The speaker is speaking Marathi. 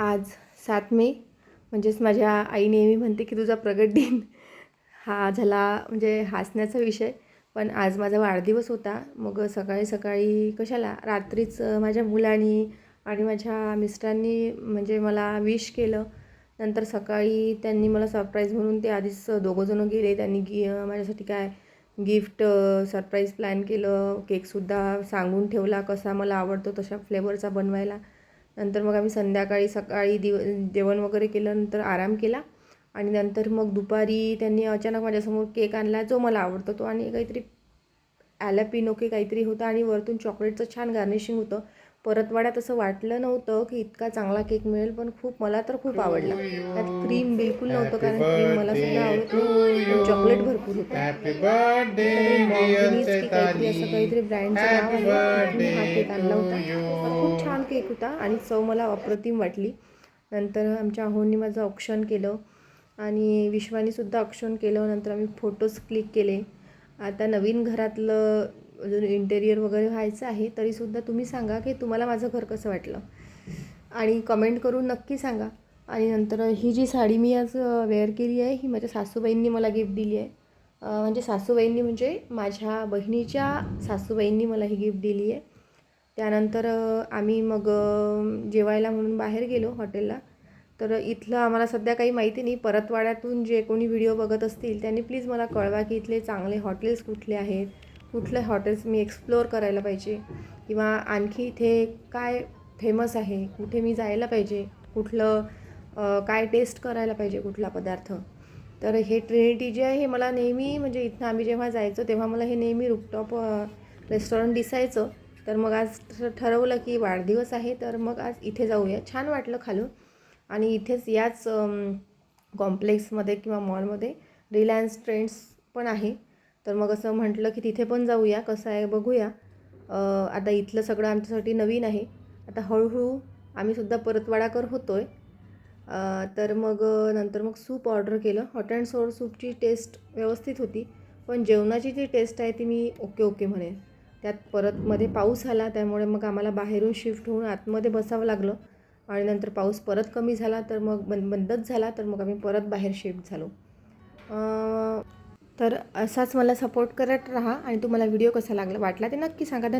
आज सात मे. म्हणजेच माझ्या आई नेहमी म्हणते की तुझा प्रगट दिन हा झाला म्हणजे हसण्याचा विषय. पण आज माझा वाढदिवस होता. मग सकाळी सकाळी कशाला? रात्रीच माझ्या मुलांनी आणि माझ्या मिस्टरांनी म्हणजे मला विश केलं. नंतर सकाळी त्यांनी मला सरप्राईज म्हणून ते आधीच दोघंजणं गेले. त्यांनी गी माझ्यासाठी काय गिफ्ट सरप्राईज प्लॅन केलं. केकसुद्धा सांगून ठेवला कसा मला आवडतो तशा फ्लेवरचा बनवायला. नंतर मग आम्ही संध्याकाळी सकाळी दिव जेवण वगैरे केलं नंतर आराम केला. आणि नंतर मग दुपारी त्यांनी अचानक माझ्यासमोर केक आणला जो मला आवडतो तो. आणि काहीतरी ॲलॅपिनो की काहीतरी होता आणि वरतून चॉकलेटचं छान गार्निशिंग होतं. परतवाड्यात असं वाटलं नव्हतं की इतका चांगला केक मिळेल पण खूप मला तर खूप आवडला. त्यात क्रीम बिलकुल नव्हतं कारण क्रीम मला सुद्धा आवडत चॉकलेट भरपूर होतं. असं काहीतरी ब्रँडचं नाव आहे हा केक आणला होता. खूप छान केक होता आणि चव मला अप्रतिम वाटली. नंतर आमच्या अहोंनी माझं औक्षण केलं आणि विश्वानी सुद्धा औक्षण केलं. नंतर आम्ही फोटोज क्लिक केले. आता नवीन घरातलं अजून इंटेरियर वगैरे व्हायचं आहे तरीसुद्धा तुम्ही सांगा की तुम्हाला माझं घर कसं वाटलं. आणि कमेंट करून नक्की सांगा. आणि नंतर ही जी साडी मी आज वेअर केली आहे ही माझ्या सासूबाईंनी मला गिफ्ट दिली आहे. म्हणजे सासूबाईंनी म्हणजे माझ्या बहिणीच्या सासूबाईंनी मला ही गिफ्ट दिली आहे. त्यानंतर आम्ही मग जेवायला म्हणून बाहेर गेलो हॉटेलला. तर इथलं आम्हाला सध्या काही माहिती नाही. परतवाड्यातून जे कोणी व्हिडिओ बघत असतील त्यांनी प्लीज मला कळवा की इथले चांगले हॉटेल्स कुठले आहेत. कुठले हॉटेल्स मी एक्सप्लोअर करायला पाहिजे? किंवा आणखी इथे काय फेमस आहे? कुठे मी जायला पाहिजे? कुठलं काय टेस्ट करायला पाहिजे कुठला पदार्थ? तर हे ट्रिनिटी जे आहे हे मला नेहमी म्हणजे इथनं आम्ही जेव्हा जायचो तेव्हा मला हे नेहमी रुपटॉप रेस्टॉरंट दिसायचं. तर मग आज ठरवलं की वाढदिवस आहे तर मग आज इथे जाऊया. छान वाटलं खालून. आणि इथेच याच कॉम्प्लेक्समध्ये किंवा मॉलमध्ये रिलायन्स ट्रेंड्स पण आहे. तर मग असं म्हटलं की तिथे पण जाऊया कसं आहे बघूया. आता इथलं सगळं आमच्यासाठी नवीन आहे. आता हळूहळू आम्हीसुद्धा परतवाडाकर होतो आहे तर मग नंतर मग सूप ऑर्डर केलं. हॉट अँड सोर सूपची टेस्ट व्यवस्थित होती. पण जेवणाची जी टेस्ट आहे ती मी ओके ओके म्हणेन. त्यात परत मध्ये पाऊस आला त्यामुळे मग आम्हाला बाहेरून शिफ्ट होऊन आतमध्ये बसावं लागलं. आणि नंतर पाऊस परत कमी झाला तर मग बंद बंदच झाला तर मग आम्ही परत बाहेर शिफ्ट झालो. तर असाच मला सपोर्ट करत राहा आणि तुम्हाला व्हिडिओ कसा लागला वाटला ते नक्की सांगा. धन्यवाद.